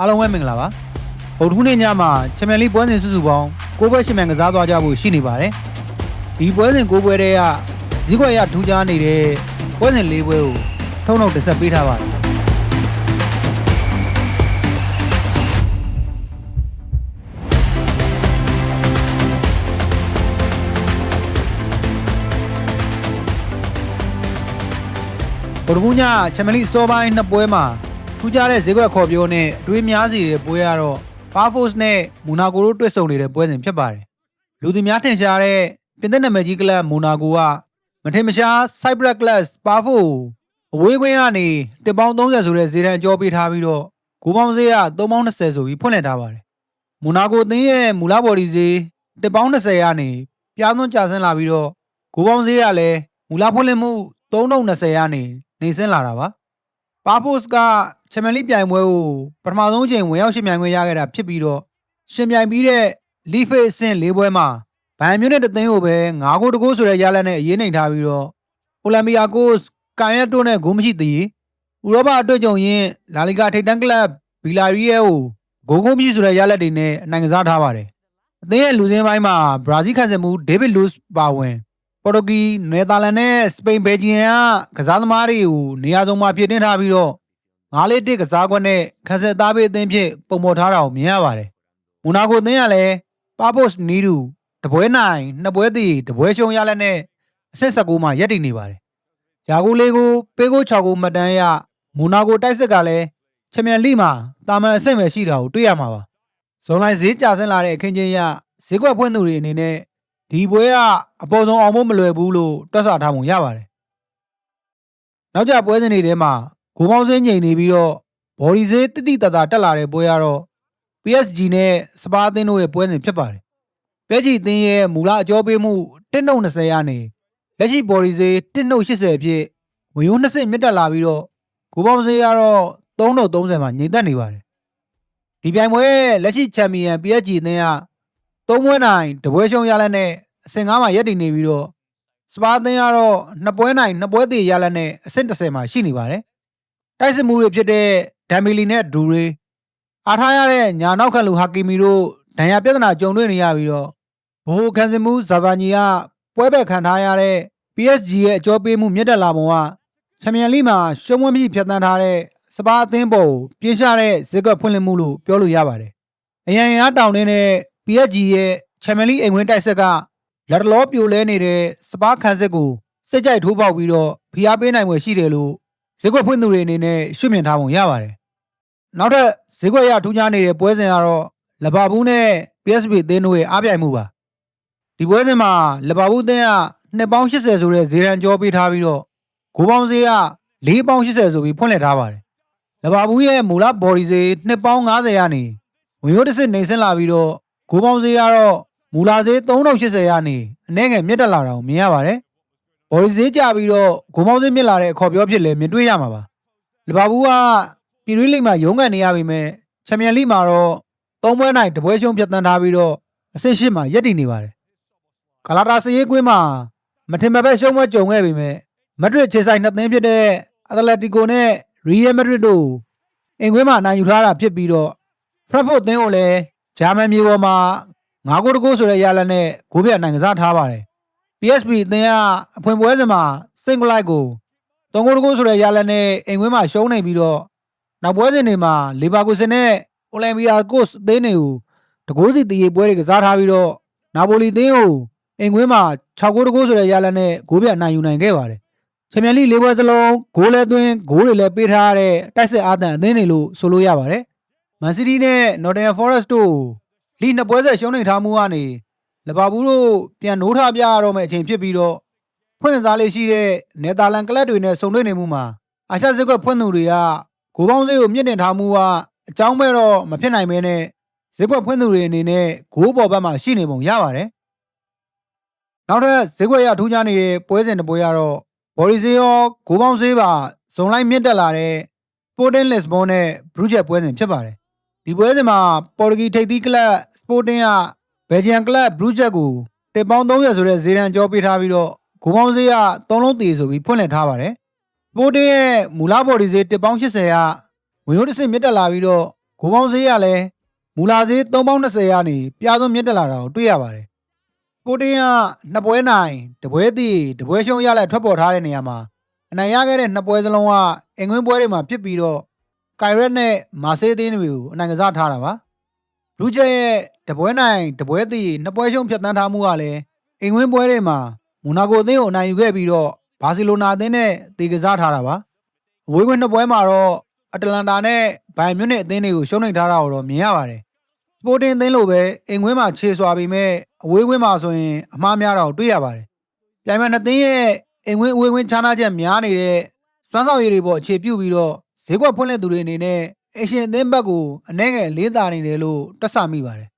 အားလုံးပဲမင်္ဂလာပါဗုဒ္ဓဟူးနေ့ညမှာချန်ပီယံလိပွဲစဉ်စုစုပေါင်း9ပွဲရှင်မြန်ကစားသွားကြဖို့ရှိနေပါတယ်ဒီပွဲစဉ်9ပွဲတည်းကဇီးကွက်ရထူးခြားနေတဲ့ပွဲစဉ်၄ပွဲကိုထုံထုံတစ်ဆက်ပေးထားပါတယ်ဗုဒ္ဓဟူးညချန်ပီယံလိစောပိုင်းနှစ်ပွဲမှာ ထူးခြားတဲ့ဈေးကွက်ခေါ်ပြောနဲ့အတွေးများစီတဲ့ပွဲကတော့ Powerforce နဲ့မူနာကိုတို့တွေ့ဆုံနေတဲ့ပွဲစဉ်ဖြစ်ပါတယ်။လူသူများထင်ရှားတဲ့ပြင်သစ်နာမည်ကြီးကလပ်မူနာကိုကမထင်မရှား Cyprus Class Powerforce အဝေးကွင်းကနေတစ်ပေါင်း30ဆိုတဲ့ဈေးတန်းအကျော်ပေးထားပြီးတော့ဂိုးပေါင်းဈေးက3ပေါင်း20ဆိုပြီးဖွင့်လှစ်ထားပါတယ်။မူနာကိုအသင်းရဲ့မူလဘော်ဒီဈေးတစ်ပေါင်း20ကနေပြားသွန်းကျဆင်းလာပြီးတော့ဂိုးပေါင်းဈေးကလည်းမူလဖွင့်လှစ်မှု3020ကနေနေဆင်းလာတာပါ။ Powerforce ကချန်ပီယံလိပြိုင်ပွဲကိုပထမဆုံးအချိန်ဝင်ရောက်ရှင်ပြိုင်ခွင့်ရခဲ့တာဖြစ်ပြီးတော့ရှင်ပြိုင်ပြီးတဲ့ League Phase အဆင့်၄ပွဲမှာဘိုင်မျိုးနဲ့တသင်းကိုပဲ9ဂိုးတဂိုးဆိုတဲ့ရလဒ်နဲ့အရေးနိုင်ထားပြီးတော့အိုလံပီယာကိုစ်ကိုင်ရက်တိုနဲ့ဂိုးမရှိသေးဥရောပအတွေ့အကြုံရင်းလာလီဂါထိပ်တန်းကလပ်ဘီလာရီယဲကိုဂိုးဂိုးမရှိဆိုတဲ့ရလဒ်တွေနဲ့အနိုင်ကစားထားပါတယ်အသင်းရဲ့လူစင်းပိုင်းမှာဘရာဇီးခန့်စင်မှုဒေးဗစ်လူးစ်ပါဝင် ပေါ်တူဂီနယ်သာလန်နဲ့စပိန်ဘယ်ဂျီယံကကစားသမားတွေကိုနေရာစုံမှာဖြစ်တင်ထားပြီးတော့ငါးလေးတစ်ကစားကွက်နဲ့ခန်းဆက်သားပေးအသင်းဖြစ်ပုံပေါ်ထားတာကိုမြင်ရပါတယ်။မူနာကိုအသင်းကလည်းပါပို့စ်နီးတူတပွဲနိုင်နှစ်ပွဲတည်တပွဲရှုံးရလက်နဲ့အဆင့်16မှာရပ်တည်နေပါတယ်။ယာကိုလေးကိုပေးကို6ကိုမှတ်တမ်းရမူနာကိုတိုက်စစ်ကလည်းချန်ပီယံလိမှာတာမန်အဆင့်ပဲရှိတာကိုတွေ့ရမှာပါ။ဇွန်လိုက်ဈေးကျဆင်းလာတဲ့အခင်းချင်းရဈေးကွက်ဖွင့်သူတွေအနေနဲ့ ဒီပွဲကအပေါ်ဆုံးအောင်ဖို့မလွယ်ဘူးလို့တွက်ဆထားပုံရပါတယ်။နောက်ကြပွဲစဉ်တွေထဲမှာဂိုးပေါင်းစင်းငိန်နေပြီးတော့ဘော်ဒီဈေးတိတိတတ်တာတက်လာတဲ့ပွဲကတော့ PSG နဲ့စပါးအသင်းတို့ရဲ့ပွဲစဉ်ဖြစ်ပါတယ်။ PSG အသင်းရဲ့မူလအကြောပေးမှု1.20ရနေလက်ရှိဘော်ဒီဈေး1.80အဖြစ်ဝင်ရိုး20မြင့်တက်လာပြီးတော့ဂိုးပေါင်းဈေးကတော့3.30မှာငိန်သက်နေပါတယ်။ဒီပြိုင်ပွဲရဲ့လက်ရှိချန်ပီယံ PSG အသင်းက သုံးပွဲနိုင်တပွဲရှုံးရလက်နဲ့အဆင့်9မှာရပ်တည်နေပြီးတော့စပါးအသင်းကတော့နှစ်ပွဲနိုင်နှစ်ပွဲသေးရလက်နဲ့အဆင့်30မှာရှိနေပါတယ်။တိုက်စစ်မှုတွေဖြစ်တဲ့ဒမ်ဘီလီနဲ့ဒူရီအားထားရတဲ့ညာနောက်ခံလူဟာကီမီတို့ဒဏ်ရာပြဿနာကြုံတွေ့နေရပြီးတော့ဘိုးခန်စင်မှုဇာဗာနီကပွဲပဲခံထားရတဲ့ PSG ရဲ့အကြောပေးမှုမြင့်တက်လာပုံကချန်ပီယံလိမှာရှုံးဝန်းပြီးဖြတ်တန်းထားတဲ့စပါအသင်းပေါ်ကိုပြင်းရှာတဲ့ဇက်ကပ်ဖွင့်လှစ်မှုလို့ပြောလို့ရပါတယ်။အရန်အားတောင်းနေတဲ့ PSG ရဲ့ချန်ပီယံလိအိမ်ဝင်တိုက်ဆက်ကလက်တလောပြိုလဲနေတဲ့စပါခန်းစစ်ကိုစိတ်ကြိုက်ထိုးပေါက်ပြီးတော့ဖိအားပေးနိုင်ွယ်ရှိတယ်လို့ဈေးကွက်ဖွင့်သူတွေအနေနဲ့ရှုမြင်ထားပုံရပါတယ်။နောက်ထပ်ဈေးကွက်ရထူးခြားနေတဲ့ပွဲစဉ်ကတော့လဘာဘူးနဲ့ PSV အသင်းတို့ရဲ့အားပြိုင်မှုပါ။ဒီပွဲစဉ်မှာလဘာဘူးအသင်းက2ပေါင်း80ဆိုတဲ့ဈေးရန်ကြောပေးထားပြီးတော့ဂိုးပေါင်းဈေးက4ပေါင်း80ဆိုပြီးဖွင့်လှစ်ထားပါတယ်။လဘာဘူးရဲ့မူလဘော်ဒီဈေး2ပေါင်း90ရနေဝင်ရိုးတစ်စစ်နေဆင်းလာပြီးတော့ ဂိုးပေါင်းဈေးကတော့မူလာဈေး3080ရနေအနည်းငယ်မြင့်တက်လာတာကိုမြင်ရပါတယ်။ဘော်ဒီဈေးကြပြီးတော့ဂိုးမောင်းဈေးမြင့်လာတဲ့အခေါ်ပြောဖြစ်လဲမြင်တွေ့ရမှာပါလီဗာပူးကပြည်တွင်းလိဂ်မှာရုန်းကန်နေရပြီမဲ့ချန်ပီယံလိမှာတော့သုံးပွဲနိုင်တပွဲရှုံးဖြတ်တန်းထားပြီးတော့အဆင့်ရှစ်မှာရပ်တည်နေပါတယ်ကာလာတာစရေးကွင်းမှာမထင်မှတ်ပဲရှုံးပွဲကြုံခဲ့ပြီမဲ့မက်ဒရစ်ခြေဆိုင်နှစ်သင်းဖြစ်တဲ့အက်တလက်တီကိုနဲ့ရီယယ်မက်ဒရစ်တို့အင်ကွင်းမှာနိုင်ယူထားတာဖြစ်ပြီးတော့ဖရက်ဖို့အသင်းကိုလည်း ဂျာမန်မြေပေါ်မှာ၅ဂိုးတဂိုးဆိုတဲ့ရလဒ်နဲ့ဂိုးပြတ်နိုင်ကစားထားပါတယ် PSP အသင်းကအဖွင့်ပွဲစဉ်မှာစင်ကလိုက်ကိုတုံးကိုတကိုးဆိုတဲ့ရလက်နဲ့အိမ်ဝင်းမှာရှုံးနေပြီးတော့နောက်ပွဲစဉ်တွေမှာလီဗာကူဆင်နဲ့အိုလံပီယာကိုစ်အသင်းတွေကိုတကိုးစီတည်ရပွဲတွေကစားထားပြီးတော့နာပိုလီအသင်းကိုအိမ်ဝင်းမှာ6ဂိုးတကိုးဆိုတဲ့ရလက်နဲ့ဂိုးပြနိုင်ယူနိုင်ခဲ့ပါတယ်ချန်ပီယံလိ၄ပွဲစလုံးဂိုးလဲသွင်းဂိုးတွေလည်းပေးထားရတဲ့တိုက်စစ်အားတန်အသင်းတွေလို့ဆိုလို့ရပါတယ် မန်စီးတီးနဲ့နော်တင်ဖော်ရက်စ်တို့လိနှစ်ပွဲဆက်ရှုံးနေထားမှုကနေလဘာဘူးတို့ပြန်နိုးထပြရတော့မယ့်အချိန်ဖြစ်ပြီးတော့ဖွင့်ကစားလေးရှိတဲ့နယ်သာလန်ကလပ်တွေနဲ့ဆုံတွေ့နေမှုမှာအာရှဇက်ကွက်ဖွင့်သူတွေကဂိုးပေါင်းစေးကိုမြင့်တင်ထားမှုကအကြောင်းမဲ့တော့မဖြစ်နိုင်မဲနဲ့ဇက်ကွက်ဖွင့်သူတွေအနေနဲ့ဂိုးပေါ်ဘက်မှာရှိနေပုံရပါတယ်။နောက်ထပ်ဇက်ကွက်ရထူးခြားနေတဲ့ပွဲစဉ်တစ်ပွဲကတော့ဘော်ရီဇေယောဂိုးပေါင်းစေးပါဇုံလိုက်မြင့်တက်လာတဲ့ Sporting Lisbon နဲ့ Bruges ပွဲစဉ်ဖြစ်ပါတယ်။ ဒီပွဲစဉ်မှာပေါ်တူဂီထိပ်သီးကလပ် Sporting ကဘယ်ဂျီယန်ကလပ်ဘရူးချက်ကိုတစ်ပေါင်း300ဆိုတဲ့ဈေးတန်းကြောပေးထားပြီးတော့ဂိုးပေါင်းဈေးက3လုံးတည်ဆိုပြီးဖွင့်လှစ်ထားပါတယ်။စပိုတင်းရဲ့မူလဘော်ဒီဈေးတစ်ပေါင်း80ကဝင်ရိုးတစ်စစ်မြင့်တက်လာပြီးတော့ဂကိုပေါင်းဈေးကလည်းမူလာဈေး320ရာနေပြားစုံမြင့်တက်လာတာကိုတွေ့ရပါတယ်စပိုတင်းကနှစ်ပွဲနိုင်တပွဲတည်တပွဲရှုံးရလက်ထွက်ပေါ်ထားတဲ့နေရာမှာအနိုင်ရခဲ့တဲ့နှစ်ပွဲစလုံးကအင်္ဂွင်းပွဲတွေမှာဖြစ်ပြီးတော့ ကိုင်ရက်နဲ့မာဆေးအသင်းတွေကိုအနိုင်ကစားထားတာပါလူကျက်ရဲ့တပွဲနိုင်တပွဲတည်နှစ်ပွဲရှုံးဖြတ်တန်းထားမှုကလည်းအင်္ဂွင်းပွဲတွေမှာမူနာကိုအသင်းကိုအနိုင်ယူခဲ့ပြီးတော့ဘာစီလိုနာအသင်းနဲ့တေကစားထားတာပါအဝေးကွင်းနှစ်ပွဲမှာတော့အတလန်တာနဲ့ဘိုင်မြူနစ်အသင်းတွေကိုရှုံးနိမ့်ထားတာကိုတော့မြင်ရပါတယ်စပိုတင်အသင်းလိုပဲအိမ်ခွင်းမှာခြေစွာပြီးမဲ့အဝေးခွင်းမှာဆိုရင်အမှားများတာကိုတွေ့ရပါတယ်။ပြိုင်ပွဲနှစ်သင်းရဲ့အိမ်ခွင်းအဝေးခွင်းခြားနာချက်များနေတဲ့စွမ်းဆောင်ရည်တွေပေါ်အခြေပြုပြီးတော့ ဈေးကွက်ဖွင့်လှစ်သူတွေအနေနဲ့အရှင်အသင်းဘက်ကိုအနှဲငယ်လေးသာနေတယ်လို့တွက်ဆမိပါတယ်။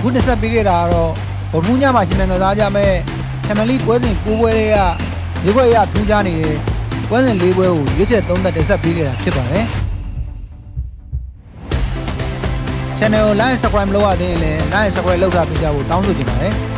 ခုတစ်ဆက်ပြီးခဲ့တာကတော့ဗုဒ္ဓညမှာရှင်မင်ကစားကြမဲ့ဖမလီပွဲစဉ်၉ပွဲတွေကဈေးကွက်အရထူးခြားနေတဲ့ပွဲစဉ်၄ပွဲကိုရွေးချယ်သုံးသက်တင်ဆက်ပေးခဲ့တာဖြစ်ပါတယ်။ Channel ကို like subscribe မလုပ်ရသေးရင်လည်း like subscribe လုပ်ထားပေးကြဖို့တောင်းဆိုချင်ပါတယ်။